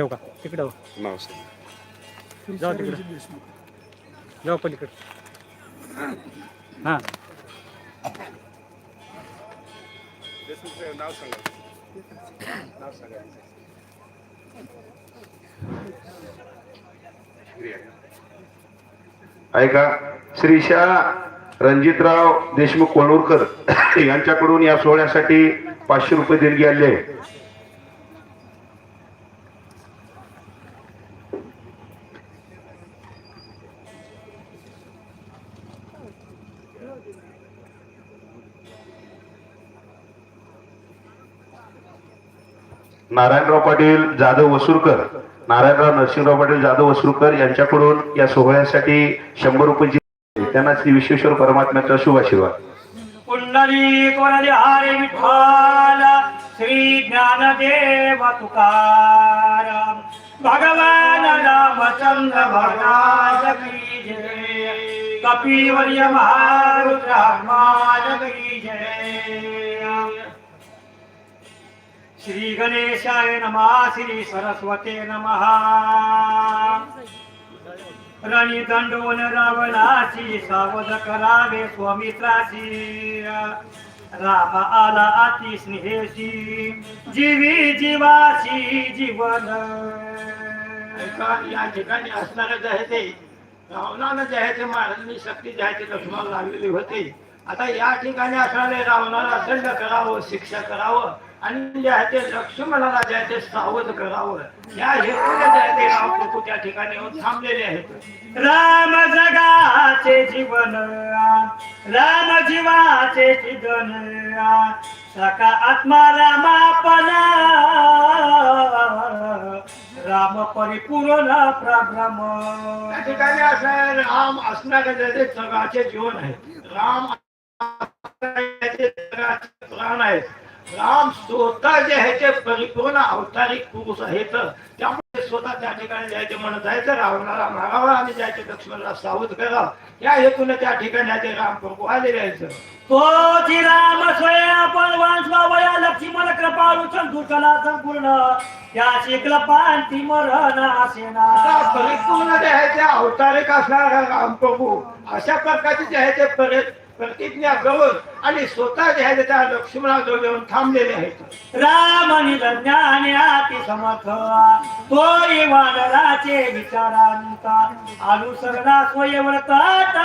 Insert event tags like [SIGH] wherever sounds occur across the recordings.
ठेव का? तिकडं हो. नाव सांग जाऊ तिकडं. जाऊ पलीकडे. हां. नाव सांगा नाव सांगा ऐका श्रीशा रणजितराव देशमुख कोणूरकर यांच्याकडून या सोहळ्यासाठी पाचशे रुपये देणगी आली आहे. नारायणराव पाटील जाधव वसुरकर नारायणराव नरसिंहराव पाटील जाधव वसुरकर यांच्याकडून या सोहळ्यासाठी शंभर रुपये त्यांना श्री विश्वेश्वर परमात्म्याचा शुभ आशीर्वाद. पुंडलिक वरदे हरे विठ्ठल श्री ज्ञानदेव तुकाराम भगवान रामचंद्र महाराज की जय. कपिवर्य महारुद्र की जय. श्री गणेशाय नमा श्री सरस्वते नमहा रणी दंडोन रावणाची सावध करावे स्वमित्राची राम आला अति स्नेहेशी जीवी जीवाशी जीवन। या ठिकाणी असणारे जे आहे ते रावणानं जे आहे ते महाराजांनी शक्ती जे आहे ते लक्ष्मणाला लागलेली होती. आता या ठिकाणी असणारे रावणाला दंड करावं शिक्षा करावं आणि जे आहे ते लक्ष्मणाला जे आहे ते सावध करावं. या हेतूने जे आहे ते रामप्रभू त्या ठिकाणी येऊन थांबलेले आहेत. राम जगाचे जीवन राम जीवाचे जीवन सका आत्मा रामापना राम परिपूर्ण प्रभ्रम. त्या ठिकाणी असणारे राम असणारे जे आहे जगाचे जीवन आहे राम जगाचे प्राण आहेत राम स्वतः जे आहे ते परिपूर्ण अवतारिक पुरुष आहेत. त्यामुळे स्वतः त्या ठिकाणी जायचे म्हणत आहे तर रावणाला मारावा आणि जायचे लक्ष्मणला सावध करावा या हेतूने त्या ठिकाणी ते राम प्रभू आलेले आहेत तोची राम स्वया स्वावया लक्ष्मण कृपाळू संतुषला संपूर्ण. त्याची कृपांती मरण असेना परिपूर्ण जे आहे ते अवतारिक असणारा राम प्रभू. अशा प्रकारचे जे आहे ते परि- प्रतिज्ञा करून आणि स्वतः जे आहे त्या लक्ष्मणाजवळ येऊन थांबलेले आहेत. राम ज्ञान अति समर्थ. तोय वानराचे विचारांता. अनुसरणा स्वयंव्रतात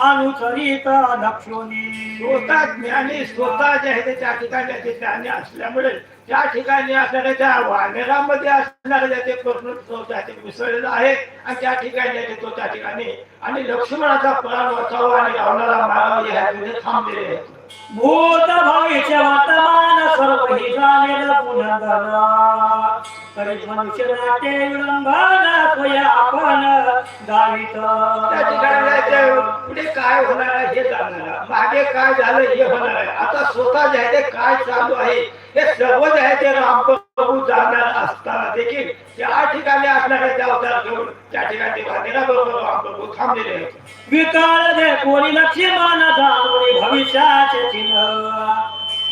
अनुसरित लक्षोनी स्वतः ज्ञानी स्वतः जे आहे त्या ठिकाणी ज्ञानी असल्यामुळे त्या ठिकाणी असणाऱ्या त्या वानरामध्ये असणारे जे ते प्रश्न तो त्या मिसळलेला आहे आणि त्या ठिकाणी ते त्या ठिकाणी आणि लक्ष्मणाचा प्राण वाचावा आणि रावणाला मारावा या थांबलेले आहेत. भूत भविष्य वर्तमान सर्व हि झालेलं पुनर्धन तरी मनुष्य नाट्य विलंबन स्वय आपण गावित. त्या ठिकाणी आहे पुढे काय होणार आहे हे जाणणार. मागे काय झालं हे होणार आहे. आता स्वतः जे आहे ते काय चालू आहे? हे सर्व आहे ते रामप्रभू जाणार असताना देखील त्या ठिकाणी असणाऱ्या त्या अवतार घेऊन त्या ठिकाणी बरोबर रामप्रभू थांबलेले होते विकाळ दे कोणी लक्ष्मण जाणून भविष्याचे चिन्ह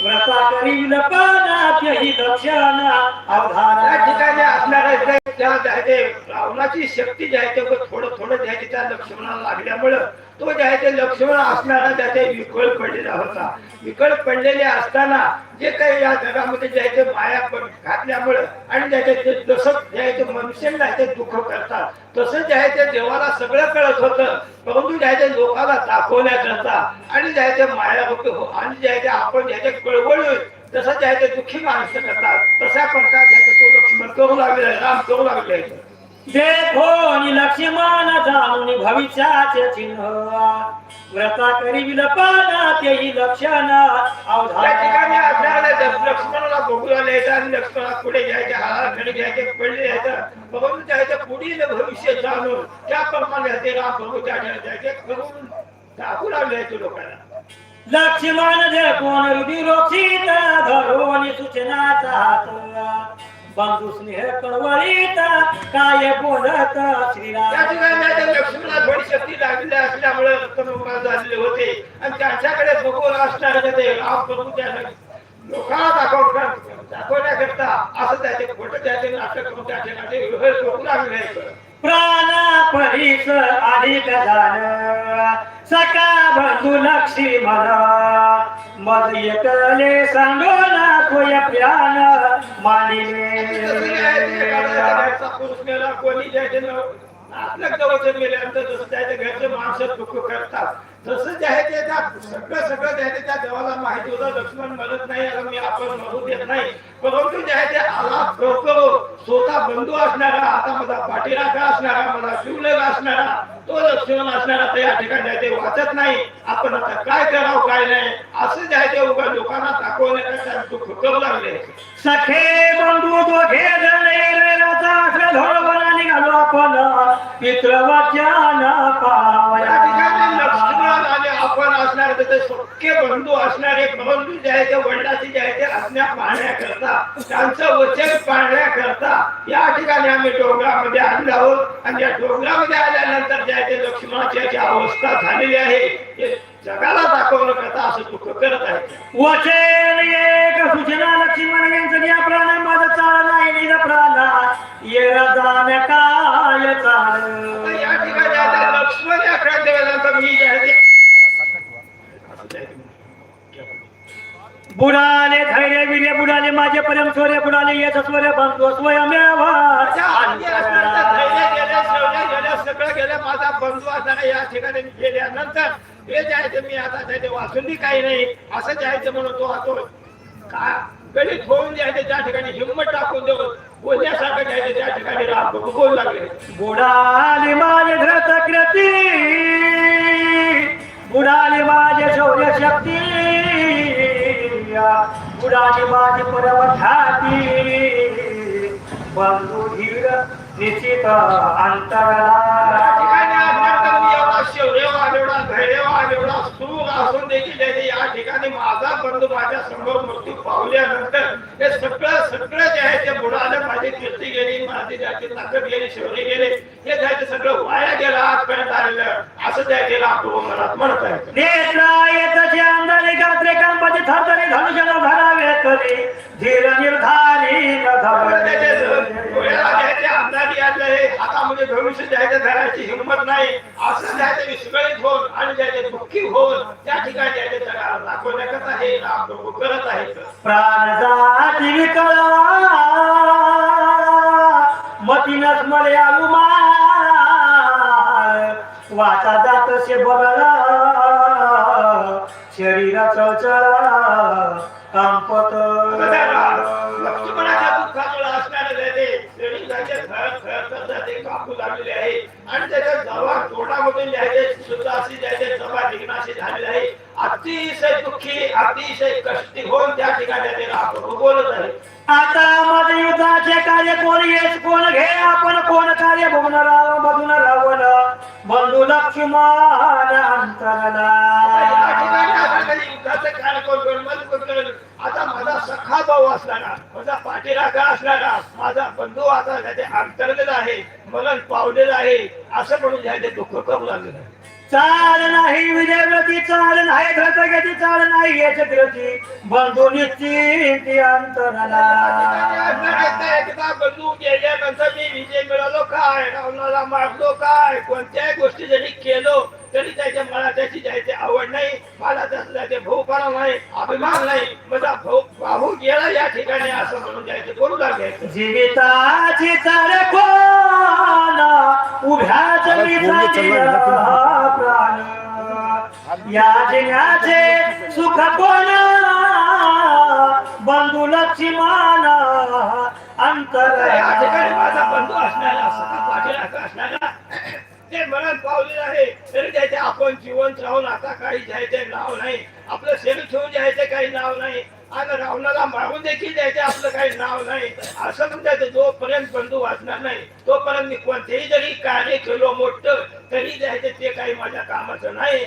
व्रता करील पानात्यही दक्षिण त्या अवधारा ठिकाणी असणाऱ्या त्या जे आहे ते रावणाची शक्ती जी आहे ते थोडं थोडं जे आहे ते त्या लक्ष्मणाला लागल्यामुळं तो जे आहे ते लक्ष्मण असणारा त्याचे विकळ पडलेला होता. विकळ पडलेले असताना जे काही या जगामध्ये जे आहे ते माया पड- घातल्यामुळं आणि ज्याचे ते जसं जे आहे ते मनुष्यांना ते दुःख करतात तसं जे आहे ते देवाला सगळं कळत होतं. परंतु जे आहे ते लोकाला दाखवण्याकरता आणि जे आहे ते माया होतो हो आणि जे आहे ते आपण जे आहे ते तसं जे आहे ते दुःखी माणसं करतात. तशा प्रकारे आहे ते लक्ष्मण करू लागले राम करू लागले. देखो नि लक्ष्मण जाणून भविष्याचे चिन्ह. व्रता करील पानात्यही लक्षण. त्या ठिकाणी आपल्याला लक्ष्मणाला बघू यायचं आणि लक्ष्मणाला पुढे घ्यायचे हाराकडे घ्यायचे पडले यायचं परंतु त्याच्या पुढील भविष्य जाणून त्याप्रमाणे ते राम प्रभू त्या जायचे करून दाखवू लागले लोकांना. लक्ष्मण जे कोण विरोक्षित धरून सूचनाचा हात. बंधू स्नेह कळवळीत काय बोलत त्या श्रीराम ठिकाणी त्या लक्ष्मणाला थोडी शक्ती लागली असल्यामुळे रक्तनुमा झालेले होते. आणि त्यांच्याकडे बघून असणारे ते राम प्रभू त्या लोकांना दाखव दाखवण्याकरता असं त्याचे खोटं त्याचे नाटक करून त्या ठिकाणी लागले प्राण परीस अधिक झालं सका बंधू लक्षी मला मज एकले सांगून कोय प्राण. मानिले. कोणी आपल्या जवळचे मेल्यानंतर जसं घरचे माणसं दुःख करतात तसं जे आहे ते त्या सगळं सगळं जे आहे त्या देवाला माहिती होतं. लक्ष्मण मदत नाही आता मी आपण म्हणू देत नाही. परंतु जे आहे ते आला करो स्वतः बंधू असणारा आता माझा पाठीराखा असणारा मला शिवलेला असणारा तो लक्ष्मण असणारा तर या ठिकाणी ते वाचत नाही. आपण आता काय करावं काय नाही? असं जे आहे ते उगा लोकांना दाखवण्याचा तो करू लागले. सखे बंधू दोघे जण निघालो आपण पितृवचन या ठिकाणी लक्ष्मण आपण असणार त्याचे सख्खे बंधू असणारे परंतु जे आहे ते वडिलाची जे आहे ते आज्ञा पाहण्याकरता त्यांचं वचन पाहण्याकरता या ठिकाणी आम्ही डोंगरामध्ये आलो आहोत. आणि या डोंगरामध्ये आल्यानंतर जे आहे ते लक्ष्मणाची याची अवस्था झालेली आहे. जगाला दाखवणं करता असं दुःख करत आहे? वचन एक सूचना लक्ष्मण यांचं या प्राण माझं चाल नाही निज प्राण ये जाण काय चाल या ठिकाणी आता लक्ष्मण या गेल्यानंतर मी जे आहे बुडाले धैर्य विर्य बुडाले माझे परम स्वर्य बुडाले येत स्वर्य बंधू स्वयमेव सगळं गेलं. माझा बंधू या ठिकाणी गेल्यानंतर हे जे आहे ते मी आता त्याचे वाचून काही नाही. असं जे आहे ते म्हणून तो आता का? गणित होऊन ते त्या ठिकाणी हिंमत टाकून देऊ बोलण्यासारखं ते त्या ठिकाणी बोलू लागले. बुडाले माझे धृत कृती बुडाले माझे शौर्य शक्ती बुडाले माझी बंधू धीर निश्चित असून देखील या ठिकाणी माझा माझ्यासमोर मृत्यू पावल्यानंतर हे सगळं सगळं जे आहे ते बुडालं. माझी कीर्ती गेली माझी त्याची ताकद गेली शौर्य गेले. हे जायचं सगळं वाया गेलं आजपर्यंत आलेलं. असं त्या गेलं आपण मनात म्हणत आहे. करी धीर निर्धारी धरले. हातामध्ये आहे ते धरायची हिंमत नाही. असं विस्कळीत होऊन आणि जे आहे ते दुःखी होऊन त्या ठिकाणी जे आहे ते जगाला दाखवण्याकरता हे राम प्रभू करत आहेत. प्राण जाती विकळा. मतीनच मरे आलुमा वाचा जात से शरीर चळचळ. कांपत लक्ष्मणाच्या दुःखामुळे असणारे ते शरीराचे थर ते कापू लागलेले आहे. आणि त्याच्याजवळ तोंडामधून जे आहे ते सुद्धा अशी जे आहे ते जबा निघणाशी झालेली आहे. अतिशय दुःखी अतिशय कष्टी होऊन त्या ठिकाणी ते बोलत आहे आता मध्ये युद्धाचे कार्य कोण येस कोण घे? आपण कोण कार्य बघून राव रावण. बंधू लक्ष्मण अंतरला. या ठिकाणी काही युद्धाचं कार्य कोण कोण करेल? सखा भाऊ असणारा माझा पाठीराखा असणारा माझा बंधू आता त्याचे अंतरलेला आहे मरण पावलेला आहे असं म्हणून ते दुःख करू लागलेलं आहे चाल नाही विजयव्रती चाल नाही धृतगती चाल नाही कृती बंधू निश्चित अंतरला. एकदा बंधू गेल्यानंतर मी विजय मिळवलो काय? रावणाला मारलो काय? कोणत्याही गोष्टी जरी केलो तरी त्याच्या मला त्याची जायची आवड नाही मला त्याचं त्याचे भाऊपणा नाही अभिमान नाही माझा भाऊ भाऊ गेला या ठिकाणी असं म्हणून जायचं बोलू लागायचं जीविताची चाल कोण उभ्या जमिनीचा प्राण या जिन्याचे सुख कोण? बंधू लक्ष्मण अंतर या ठिकाणी माझा बंधू असणारा सखा असणारा ते मरण पावलेलं आहे. तरी त्याचे आपण जिवंत राहून आता काही जायचे नाव नाही. आपलं शरीर ठेवून जायचे काही नाव नाही. आणि रावणाला मारून देखील द्यायचे आपलं काही नाव नाही. असं म्हणतात जोपर्यंत बंधू वाचणार नाही तोपर्यंत मी कोणतेही जरी कार्य केलो मोठं तरी द्यायचे ते काही माझ्या कामाचं नाही.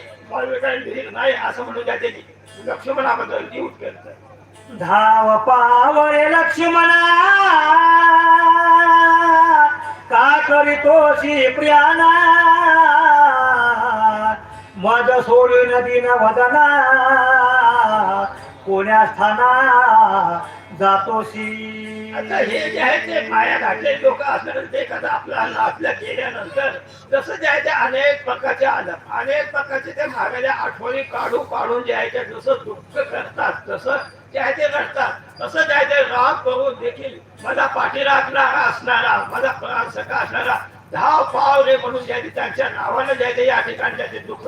नाही असं म्हणून त्याचे लक्ष्मणाबद्दल जीव करत धाव पावरे लक्ष्मणा. करीतोशी प्रियाना. मज नदी न वदना. कोण्या स्थाना जातोशी? आता हे जे आहे ते माया घातले लोक असणार ते कदा आपला आपल्या केल्यानंतर जसं जे आहे ते अनेक प्रकारचे आलं अनेक प्रकारचे ते मागल्या आठवणी काढू काढून जे आहे ते जसं दुःख करतात तसं जे आहे ते रडतात तसं जे आहे ते राग करून देखील मला पाठी राखणारा असणारा माझा सखा असणारा धाव पाव रे म्हणून जे आहे ते त्यांच्या नावानं ते या ठिकाणी त्याचे दुःख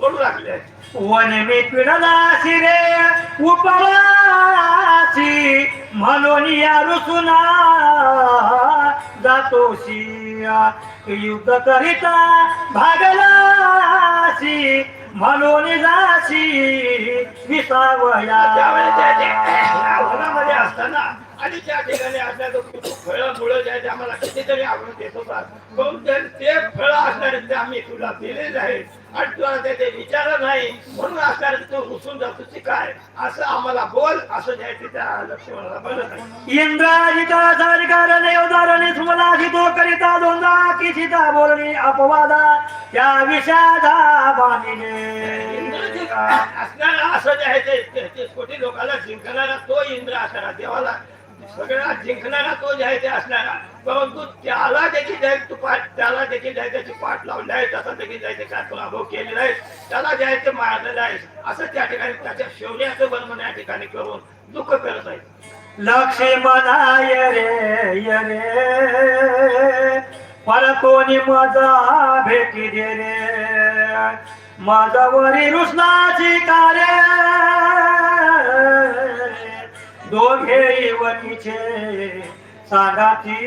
करू लागले. वन मी पिढलाशी रे उपवासी म्हणून या रुसुना जातोशी युद्ध करिता भागलाशी म्हणून जाशी विसावया त्यावेळेस असताना आणि त्या ठिकाणी असल्या फळं मुळं जे आहे आम्हाला कितीतरी आव्हान देत होतात. पण ते फळं असणारे ते आम्ही तुला दिलेले आहेत आणि तुला ते विचारलं नाही म्हणून असणारे तू रुसून जातोची काय? असं आम्हाला बोल असं जे आहे ते त्या लक्ष्मणाला बोलत इंद्राजिता सरकारणे उदाहरणे सुमलाशी तो करिता दोनदा की सीता बोलणी अपवादा त्या विषादा बाणीने असणारा असं जे आहे ते कोटी लोकांना जिंकणारा तो इंद्र असणारा देवाला सगळा जिंकणारा तो जे असणारा. परंतु त्याला देखील जे तू पाठ त्याला देखील जाय त्याची पाठ लावली आहे तसा देखील जायचं आहे ते काय केलेला आहे त्याला जायचं मारलेलं आहे असं त्या ठिकाणी त्याच्या शौर्याचं वर्णन या ठिकाणी करून दुःख करत आहे. लक्ष्मणाय रे य रे. परतोनी माझा भेटी दे रे. माझा वरी रुष्णाची कार्य दोघे वनीचे सांगाती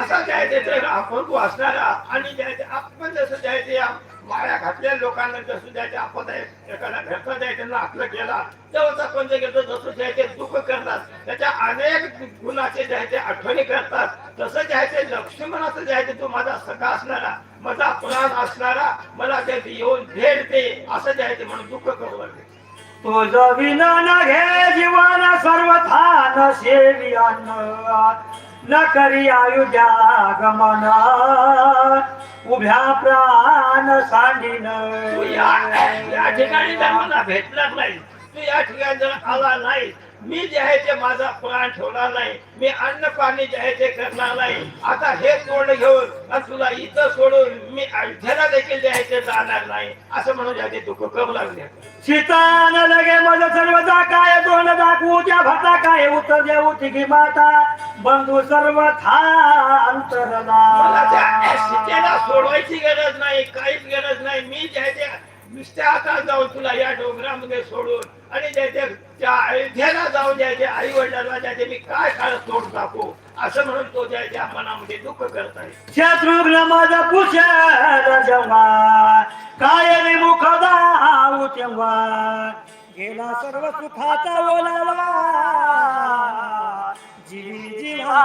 असा जायचे ते आपण असणारा आणि जायचे आपण जसं जायचे माळ्या घातल्या माया लोकांना जसं जायचे आपण एखादा घरचा जायचे आपलं गेला तेव्हा आपण जे घेतो जसं जायचे दुःख करतात. त्याच्या अनेक गुणाचे जायचे आठवणी करतात. तसं जायचे लक्ष्मणाचं जायचे तो माझा सखा असणारा माझा अपराध असणारा मला ते येऊन भेट दे असं जायचे म्हणून दुःख करू लागले तुझ विना न घे जीवन सर्वथा न सेवी अन्न. न करी आयुध्या गमन. उभ्या प्राण सांडीन. या ठिकाणी जर मला नाही. तू या ठिकाणी जर आला नाही. मी जे आहे ते माझा प्राण ठेवणार नाही. मी अन्न पाणी जे आहे ते करणार नाही. आता हे तोंड घेऊन तुला इथं सोडून मी अयोध्येला देखील जे आहे ते जाणार नाही. असं म्हणून जे आहे ते दुःख करू लागले. सीतान लगे मज सर्वदा काय दोन दाखवू त्या भरता काय? उत्तर देऊ तिघी माता. बंधू सर्व था मला त्या अंतरला सीतेला सोडवायची गरज नाही काहीच गरज नाही. मी जे आहे ते नुसत्या आता जाऊन तुला या डोंगरामध्ये सोडून आणि जे ते त्या अयोध्येला जाऊन जे आई वडिलांना जे ते मी काय काळ तोड टाकू असं म्हणून तो जे आहे त्या मनामध्ये दुःख करत आहे. शत्रुघ्न मज पुषल जेव्हा काय विमुख दाऊ तेव्हा गेला सर्व सुखाचा ओलावा. जीवी जीवा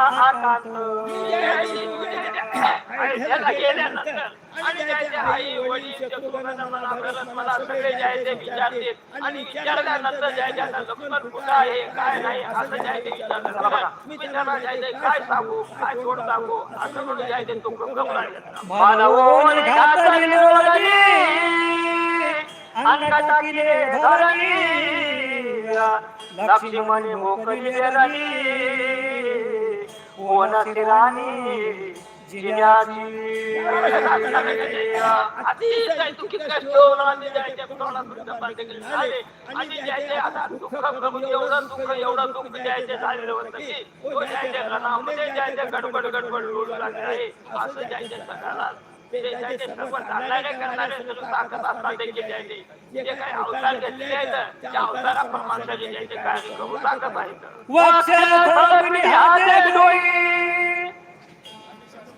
आणि विचारल्यानंतर आहे काय नाही असं जे आहे ते विचारलं मी त्यांना काय सांगू? काय तोड टाकू असं म्हणून जे आहे ते लक्ष्मणी मोकळी रणी गडबड गडबड लुडू लागले आहे असं जे आहे ते सगळ्याला वक्ष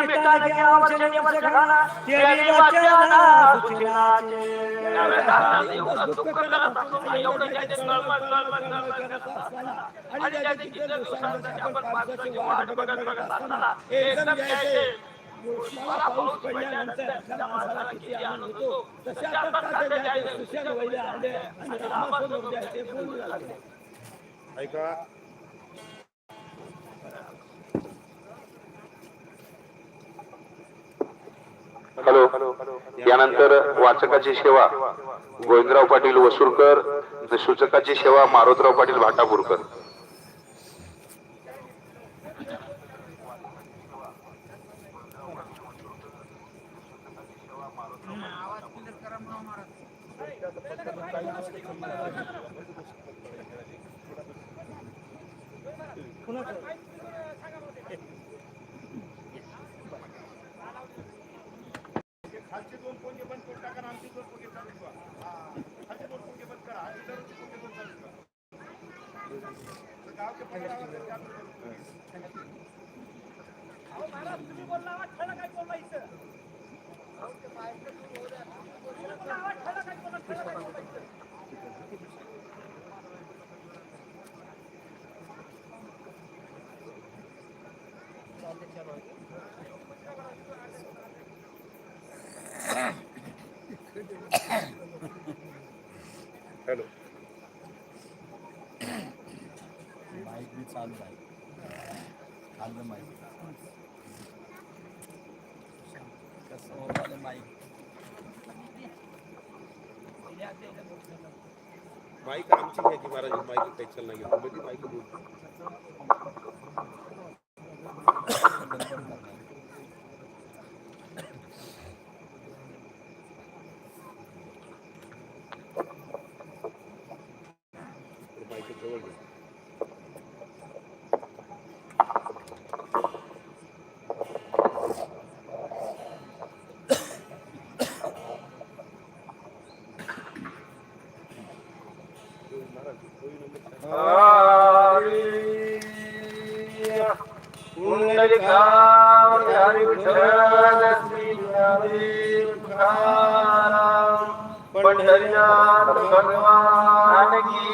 मिटाके तेरी वचना सुचिनाचे आणि किती दिवसांमध्ये आपण पावसाची वाट बघत बघत असताना एकदम यायचे तसे सुशांत वैद्य आले आणि जायचे बोलू लागले ऐका हॅलो. यानंतर वाचकाची सेवा गोविंदराव पाटील वसुरकर सूचकाची सेवा मारोतराव पाटील भाटापूरकर खालचे दोन पोंगे बंद करून टाका आणि आमचे दोन पोंगे चालू ठेवा हा. खालचे दोन पोंगे बंद करा आणि इतरचे पोंगे दोन चालू ठेवा तर गावचे पोंगे लावा, तर आपले पोंगे. हॅलो माईक आमची घ्यायची महाराज माईक काही चल नाही घेतो मध्ये माईक बोल. माईक जवळ घे पंढरीनाथ भगवान की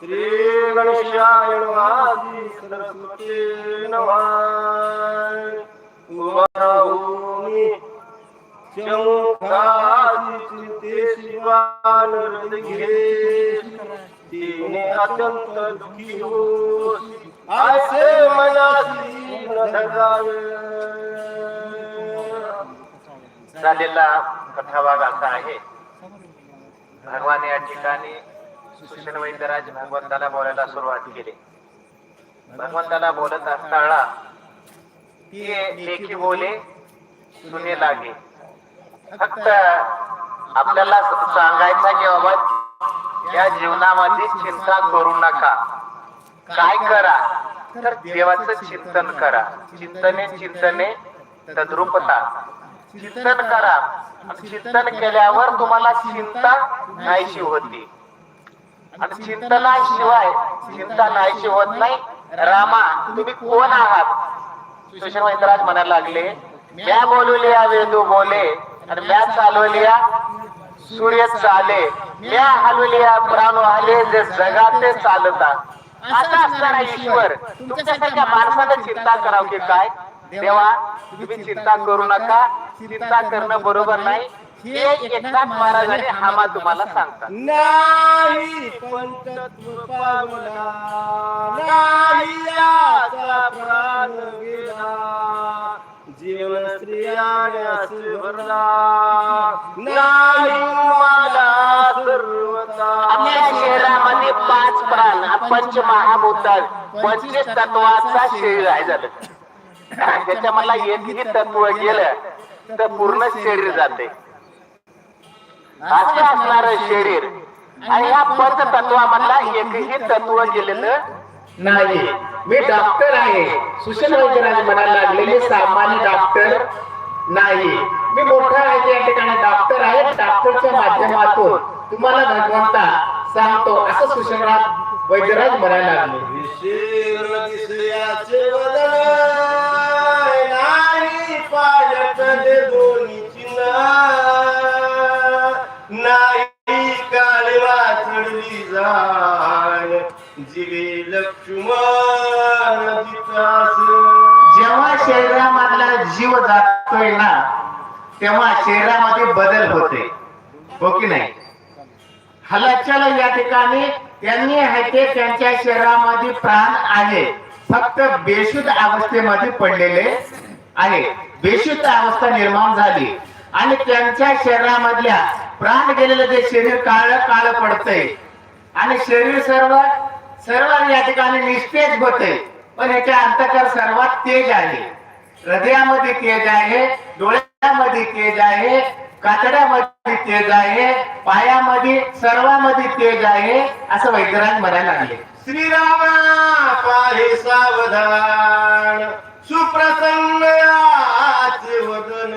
श्री गणेशाय वादी सरस्वती नमाय उभाराहुनी चमुखाची शिवान तिने अत्यंत दुखी हो मनासी धगावे झालेला कथाभाग असा आहे. भगवान या ठिकाणी सुशील वैद्यराज भगवंताला बोलायला सुरुवात केली. भगवंताला बोलत असताना लेखी बोले सुने लागे. फक्त आपल्याला सांगायचं की बाबा या जीवनामध्ये चिंता करू नका. काय करा? तर देवाचं चिंतन करा. चिंतने चिंतने तद्रुपता. चिंतन करा. चिंतन केल्यावर तुम्हाला चिंता नाहीशी होती. आणि चिंतनाशिवाय चिंता नाहीशी होत नाही. रामा तुम्ही कोण आहात? सुशील वैद्यराज म्हणायला लागले म्या बोलवलिया वेदू बोले आणि म्या चालवलिया सूर्य चाले. म्या हलवलिया प्राण आले जे जगाते चालतात. असं असताना ईश्वर. तुमच्यासारख्या माणसाला चिंता करावं की काय? देवा तुम्ही चिंता करू नका. चिंता करणं बरोबर नाही. हे एकनाथ महाराजांनी हामा तुम्हाला सांगतात. नाही पावला नाही याचा प्राण गेला. जीवन स्त्रियास भरला. नाही मला सर्वता. आपल्या शरीरामध्ये पाच प्राण पंच महाभूतात पंचवीस तत्वाचा शरीर आहे झालं. [LAUGHS] त्याच्या मला एकही तत्व गेलं तर पूर्ण शरीर जाते. असं असणार शरीर. आणि या पंच तत्वामधला एकही तत्व गेलेलं नाही. मी डॉक्टर आहे. सुशील वैद्यराज म्हणायला लागलेले सामान्य डॉक्टर नाही. मी मोठा आहे या ठिकाणी डॉक्टर आहे. डॉक्टरच्या माध्यमातून तुम्हाला भगवंता सांगतो. असं सुशीलराज वैद्यराज म्हणायला लागले. विशीर्ण लक्ष्मण जेव्हा शरीरामधला जीव जातोय ना तेव्हा शरीरामध्ये बदल होते. हो की नाही? हलचल या ठिकाणी त्यांनी आहे ते त्यांच्या शरीरामध्ये प्राण आहे. फक्त बेशुद्ध अवस्थेमध्ये पडलेले आहे. बेशुद्ध अवस्था निर्माण झाली. आणि त्यांच्या शरीरामधल्या प्राण गेलेलं जे शरीर काळ काळ पडतंय आणि शरीर सर्व सर्व या ठिकाणी निस्तेज होते. पण याच्या अंतकर सर्वात तेज आहे. हृदयामध्ये तेज आहे डोळ्यामध्ये तेज आहे कातड्यामध्ये तेज आहे पायामध्ये सर्वामध्ये तेज आहे असं वैद्यराज म्हणायला लागले. श्रीराम पाहे सावधान. सुप्रसन्न वदन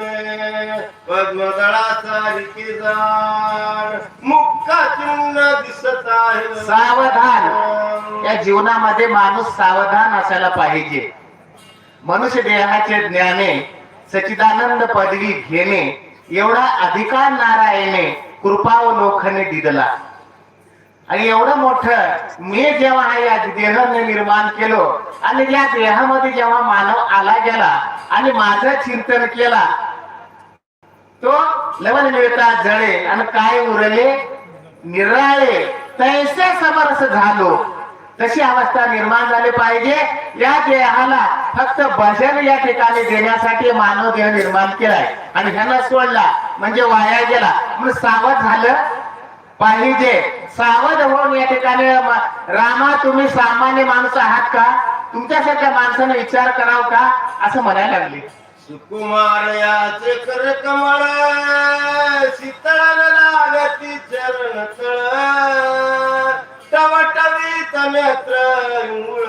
पद्मदळाचा जाण मुक्का चिन्ह दिसत आहे. सावधान. या जीवनामध्ये माणूस सावधान असायला पाहिजे. मनुष्य देहाचे ज्ञाने सचिदानंद पदवी घेणे एवढा अधिकार नारायणे कृपावलोखने दिदला. आणि एवढं मोठं मी जेव्हा हा या देहाने निर्माण केलो आणि या देहामध्ये जेव्हा मानव आला गेला आणि माझं चिंतन केला तो लवण मिळता जळे आणि काय उरले? निराळे. तैसे समरस झालो. तशी अवस्था निर्माण झाली पाहिजे. या देहाला फक्त भजन या ठिकाणी देण्यासाठी मानव देह निर्माण केलाय. आणि ह्यांना सोडला. म्हणजे वाया गेला. म्हणून सावध झालं. पाहिजे. सावध होऊन या ठिकाणी रामा तुम्ही सामान्य माणूस आहात का? तुमच्यासारख्या माणसाने विचार करावा का? असं म्हणायला लागले. सुकुमार याचे कर कमळ शीतळ लागती चरण तळ. टवटवीत नेत्र मूळ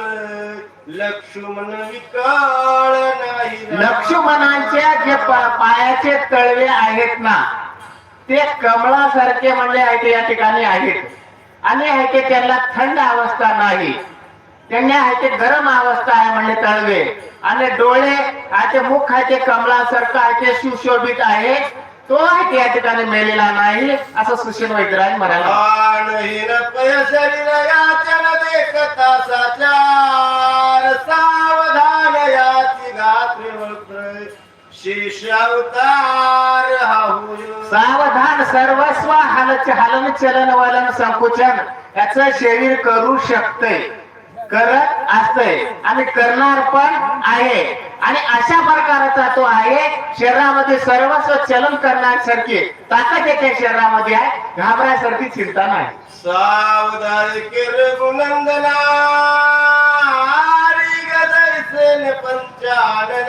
लक्ष्मण विकाळ नाही लक्ष्मणांच्या जे पायाचे तळवे आहेत ना ते कमळासारखे म्हणजे आहे ते या ठिकाणी आहेत. आणि आहे त्यांना थंड अवस्था नाही. त्यांना आहे ते गरम अवस्था आहे म्हणजे तळवे. आणि डोळे आहे मुख आहे कमळासारखं आहे ते सुशोभित आहे. तो आहे या ठिकाणी मेलेला नाही असं सुशील वैद्यराज म्हणाला. आणहीन पय शरीर सावधान याची गात्री वक्र शेष अवतार होय. सावधान सर्वस्व हालच हलन चलन वलन संकुचन. याच शरीर करू शकते करत असतंय. आणि करणार पण आहे. आणि अशा प्रकारचा तो आहे शरीरामध्ये सर्वस्व चलन करण्यासारखी. ताकद याच्या शरीरामध्ये आहे. घाबरायसारखी चिंता नाही. सावधान गदैसे पंचानना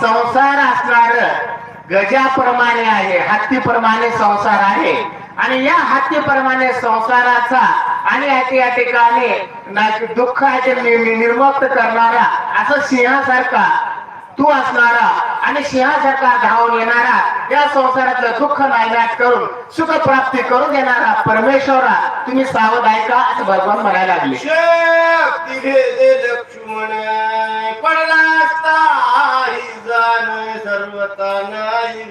संसार असणार गजाप्रमाणे आहे हत्तीप्रमाणे संसार आहे. आणि या हत्तीप्रमाणे संसाराचा आणि या- ठिकाणी दुःखाचे दुःख नि- निर्मुक्त करणारा असं सिंहासारखा तू असणारा आणि सिंहासारखा धावून येणारा या संसारातलं दुःख नायनाट करून सुख प्राप्ती करून देणारा परमेश्वरा तुम्ही सावध ऐका असं भगवान म्हणायला लागले. लक्ष्मण पडला सर्वता नाही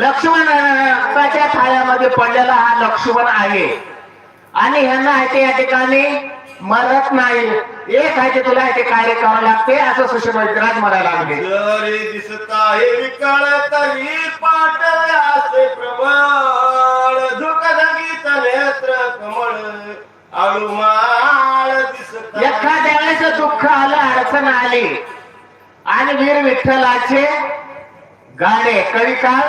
लक्ष्मण पडलेला हा लक्ष्मण आहे. आणि ह्यांना आहे ते या ठिकाणी मरत नाही. एक आहे ते तुला ते कार्य करावं लागते? असं सुषमराज म्हणायला लागले. जरी दिसत आहे विकळ तरी पाटले असे प्रबळ. धुकधगीत नेत्र कमळ. दिसत. एखाद्या वेळेस दुःख आलं अडचण आली. आणि वीर विठ्ठलाचे गाडे कधी काळ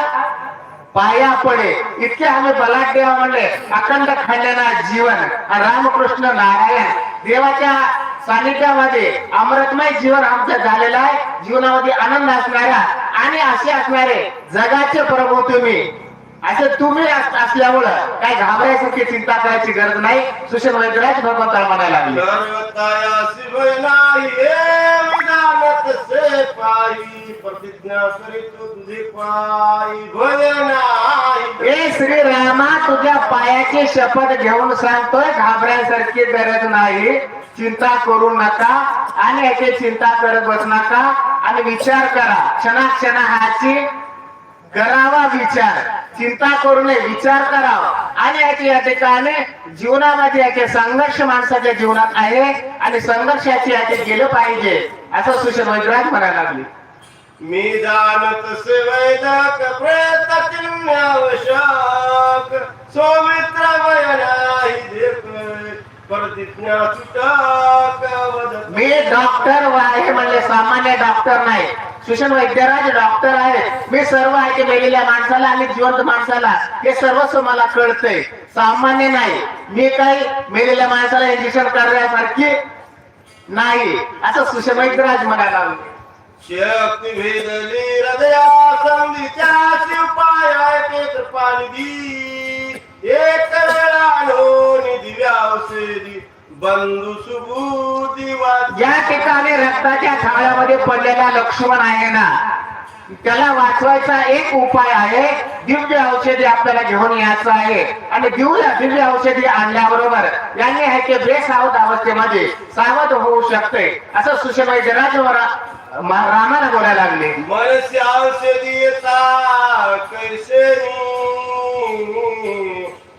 पाया पडे. इतके आम्ही बलाढ्य म्हणले अखंड खंडना जीवन. रामकृष्ण नारायण. देवाच्या सानिध्यामध्ये अमृतमय जीवन आमचं झालेलं आहे. जीवनामध्ये आनंद असणारा आणि असे असणारे जगाचे प्रभू तुम्ही. असे तुम्ही अस- असल्यामुळं काय घाबरायसारखी चिंता करायची गरज नाही. सुशील वैद्यराज भगवंताला म्हणायला लागले. हे ए श्रीरामा तुझ्या पायाची शपथ घेऊन सांगतोय घाबरायसारखी गरज नाही. चिंता करू नका आणि याची चिंता करत बस नका. आणि विचार करा क्षणाक्षणाची करावा विचार. चिंता करू नये विचार करावा. आणि याचे या ठिकाणी जीवनामध्ये याचे संघर्ष माणसाच्या जीवनात आहे आणि संघर्षाची याचे गेलं पाहिजे. असं सुशल वैद्यराज म्हणायला लागले. मी जाणत से वैदक प्रयत्न आवश्यक सौमित्र वयनाही प्रतिज्ञा सुटक मी डॉक्टर आहे म्हणजे सामान्य डॉक्टर नाही. सुशन वैद्यराज डॉक्टर आहेत. मी सर्व आहे ते मेलेल्या माणसाला आणि जिवंत माणसाला हे सर्वस्व मला कळतंय. सामान्य नाही. मी काही मेलेल्या माणसाला इंजेक्शन करण्यासारखी नाही. असं सुशन वैद्यराज म्हणायला लागले. शक्ती भेदली हृदया संधीच्या पाणी दी एक वेळा दिव्या औषधी बंधू सुबुधी वाच या ठिकाणी रक्ताच्या थाळ्यामध्ये पडलेला लक्ष्मण आहे ना त्याला वाचवायचा एक उपाय आहे दिव्य औषधी आपल्याला घेऊन यायचं आहे. आणि दिव्य दिव्य औषधी आणल्याबरोबर यांनी आहे ते बेसावध अवस्थेमध्ये सावध होऊ शकते. असं सुशेबाई रामाला बोलायला लागले. मनस्य औषधी कैसे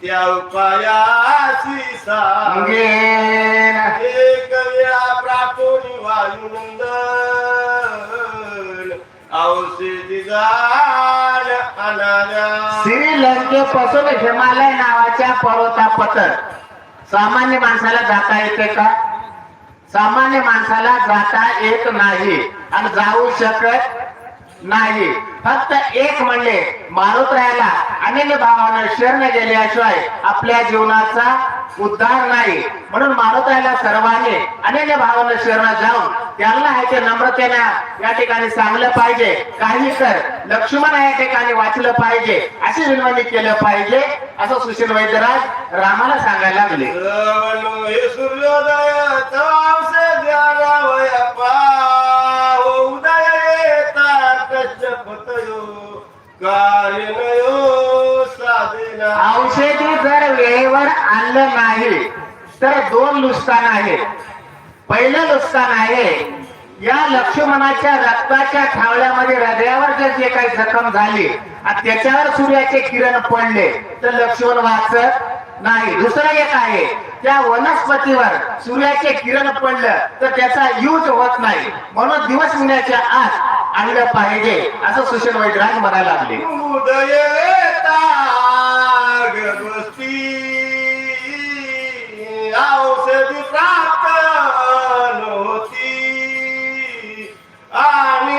त्या उपायाची सा अंगेन एक वेळा प्रापोनी वायुनंदन. औषधी जाण अनाल्या श्रीलंकेपासून हिमालय नावाच्या पर्वता पतर सामान्य माणसाला जाता येते का? सामान्य माणसाला जाता येत नाही. आणि जाऊ शकत नाही. फक्त एक म्हणले मारुतरायाला अनन्य भावानं शरण गेल्याशिवाय आपल्या जीवनाचा उद्धार नाही. म्हणून मारुतरायाला सर्वांनी अनन्य भावानं शरण जाऊन त्यांना ह्याचे नम्रतेने या ठिकाणी सांगलं पाहिजे. काही कर लक्ष्मण या ठिकाणी वाचलं पाहिजे अशी विनवणी केलं पाहिजे असं सुशील वैद्यराज रामाला सांगायला लागले. श्रवण सूर्योदय औषधी जर वेळेवर आणलं नाही तर दोन नुकसान आहेत पहिलं नुकसान आहे या लक्ष्मणाच्या रक्ताच्या थावल्यामध्ये हृदयावर जर जे काही जखम झाली आणि त्याच्यावर सूर्याचे किरण पडले तर लक्ष्मण वाचत नाही. दुसरं एक आहे त्या वनस्पतीवर सूर्याचे किरण पडलं तर त्याचा यूज होत नाही. म्हणून दिवस मिळण्याच्या आत आणलं पाहिजे. असं सुशील वैद्यराज म्हणायला लागले. उदय औषधी प्राप्त आणि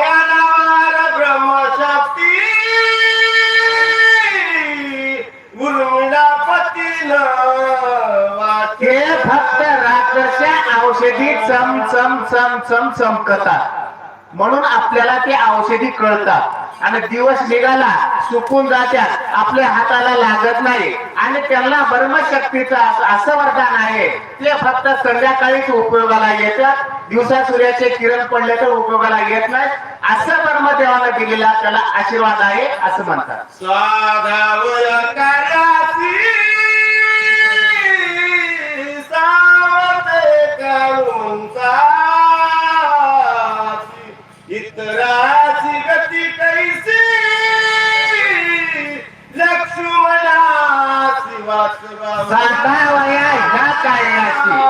फक्त रात्रच्या औषधी चम चम चम चम चमकतात म्हणून आपल्याला ते औषधी कळतात. आणि दिवस निघाला सुकून जात्यात. आपल्या हाताला लागत नाही. आणि त्यांना ब्रह्मशक्तीचं असं- वरदान आहे. ते फक्त संध्याकाळीच उपयोगाला येतात. दिवसा सूर्याचे किरण पडले तर उपयोगाला येत नाही. असं ब्रह्मदेवानं दिलेला त्याला आशीर्वाद आहे असं म्हणतात. वाचवा ह्या कार्याची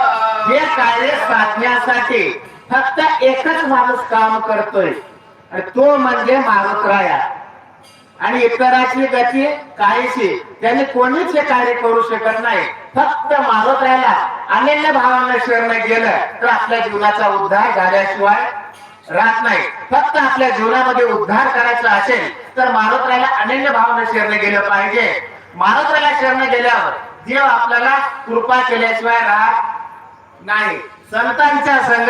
हे कार्य साधण्यासाठी फक्त एकच माणूस काम करतोय. तो म्हणजे मारुतराया. आणि इतराची गती काहीशी त्याने कोणीच हे कार्य करू शकत नाही. फक्त मारुतरायाला अनन्य भावांना शरण गेलं तर आपल्या जीवनाचा उद्धार झाल्याशिवाय राहत नाही. फक्त आपल्या जीवनामध्ये उद्धार करायचा असेल तर मारुतरायाला अनन्य भावानं शरण गेलं पाहिजे. मारुतरायाला शरण गेल्यावर देव आपल्याला कृपा केल्याशिवाय राहत नाही. संतांच्या संगत